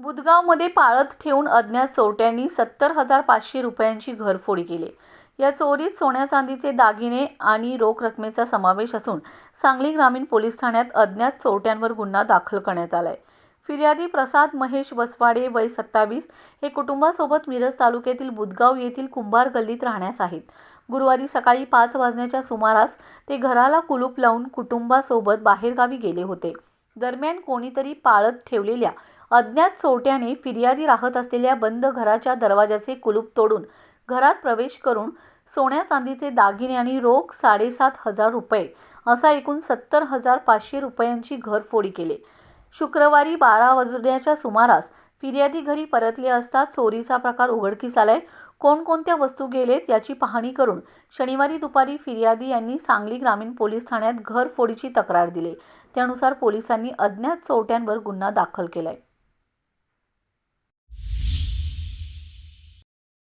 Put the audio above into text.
बुधगावमध्ये पाळत ठेवून अज्ञात चोरट्यांनी सत्तर हजार पाचशे रुपयांची घरफोडी केली. या चोरीत सोन्या चांदीचे दागिने आणि रोख रकमेचा समावेश असून सांगली ग्रामीण पोलीस ठाण्यात अज्ञात चोरट्यांवर गुन्हा दाखल करण्यात आलाय. फिर्यादी प्रसाद महेश वसवाडे वय सत्तावीस हे कुटुंबासोबत मिरज तालुक्यातील बुधगाव येथील कुंभार गल्लीत राहण्यास आहेत. गुरुवारी सकाळी पाच वाजण्याच्या सुमारास ते घराला कुलूप लावून कुटुंबासोबत बाहेरगावी गेले होते. दरम्यान कोणीतरी पाळत ठेवलेल्या अज्ञात चोरट्याने फिर्यादी राहत असलेल्या बंद घराच्या दरवाजाचे कुलूप तोडून घरात प्रवेश करून सोन्या चांदीचे दागिने आणि रोख साडेसात हजार रुपये असा एकूण सत्तर हजार पाचशे रुपयांची घरफोडी केली. शुक्रवारी बारा वाजण्याच्या सुमारास फिर्यादी घरी परतले असता चोरीचा प्रकार उघडकीस आलाय. कोणकोणत्या वस्तू गेलेत याची पाहणी करून शनिवारी दुपारी फिर्यादी यांनी सांगली ग्रामीण पोलीस ठाण्यात घरफोडीची तक्रार दिली. त्यानुसार पोलिसांनी अज्ञात चोरट्यांवर गुन्हा दाखल केलाय.